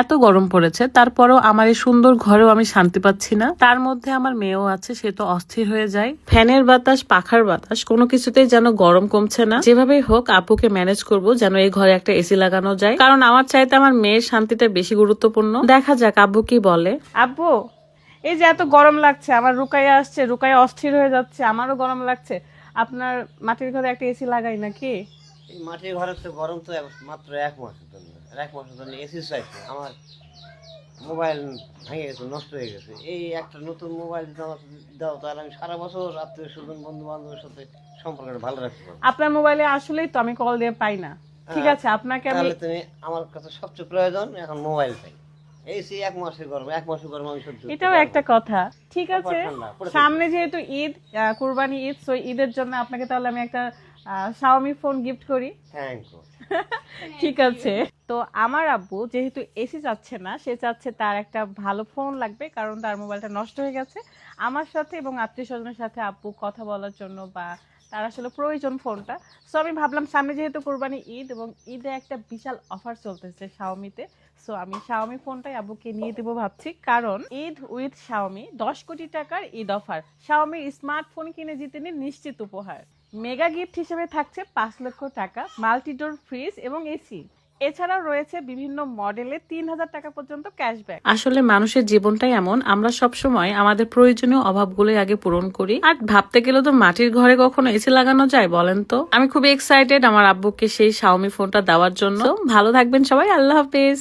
এত গরম পড়েছে তারপরও আমার এই সুন্দর ঘরেও আমি শান্তি পাচ্ছি না। তার মধ্যে আমার মেয়েও আছে সে তো অস্থির হয়ে যায়। ফ্যানের বাতাস পাখার বাতাস কোনো কিছুতেই যেন গরম কমছে না। যেভাবেই হোক আপুকে ম্যানেজ করব যেন এই ঘরে একটা এসি লাগানো যায়। কারণ আমার চাইতে আমার মেয়ের শান্তিটা বেশি গুরুত্বপূর্ণ। দেখা যাক আব্বু কি বলে। আব্বু এই যে এত গরম লাগছে আমার রুকাইয়া আসছে রুকাইয়া অস্থির হয়ে যাচ্ছে আমারও গরম লাগছে। আপনার মাটির ঘরে একটা এসি লাগাই নাকি? মাটির ঘরে তো গরম তো মাত্র এক মাসের জন্য এক মাসের জন্য এসি চাইছে আমার মোবাইল ভেঙে গেছে নষ্ট হয়ে গেছে। এই একটা নতুন মোবাইল যদি আমার দাও তাহলে আমি সারা বছর আত্মীয় স্বজন বন্ধু বান্ধবের সাথে সম্পর্কটা ভালো রাখতে পারব। আপনার মোবাইলে আসলেই তো আমি কল দিয়ে পাই না। ঠিক হ্যাঁ, আছে আপনাকে আমি তুমি আমার কাছে সবচেয়ে প্রয়োজন এখন মোবাইল চাই এক মাসের গরম এক মাসের গরম আমি সহ্য এটাও একটা কথা। ঠিক আছে সামনে যেহেতু ঈদ কুরবানি ঈদ সো ঈদের জন্য আপনাকে তাহলে আমি একটা শাওমি ফোন গিফট করি। থ্যাংক ইউ ঠিক আছে। তো আমার আব্বু যেহেতু এসি চাচ্ছে না সে চাচ্ছে তার একটা ভালো ফোন লাগবে কারণ তার মোবাইলটা নষ্ট হয়ে গেছে। আমার সাথে এবং আত্মীয় স্বজনের সাথে আব্বু কথা বলার জন্য বা তার আসলে প্রয়োজন ফোনটা সো আমি ভাবলাম সামনে যেহেতু কোরবানি ঈদ এবং ঈদে একটা বিশাল অফার চলতেছে শাওমিতে সো আমি শাওমি ফোনটাই আব্বুকে নিয়ে দেবো ভাবছি। কারণ ঈদ উইথ শাওমি দশ কোটি টাকার ঈদ অফার শাওমির স্মার্টফোন কিনে জিতে নিন নিশ্চিত উপহার। মেগা গিফট হিসেবে থাকছে পাঁচ লক্ষ টাকা, মাল্টিডোর ফ্রিজ এবং এসি। এছাড়াও রয়েছে বিভিন্ন মডেলে তিন হাজার টাকা পর্যন্ত ক্যাশব্যাক। আসলে মানুষের জীবনটাই এমন, আমরা সব সময় আমাদের প্রয়োজনীয় অভাবগুলোই আগে পূরণ করি। আর ভাবতে গেলে তো মাটির ঘরে কখনো এসি লাগানো যায় বলেন তো? আমি খুবই এক্সাইটেড আমার আব্বুকে সেই শাওমি ফোনটা দেওয়ার জন্য। ভালো থাকবেন সবাই, আল্লাহ হাফেজ।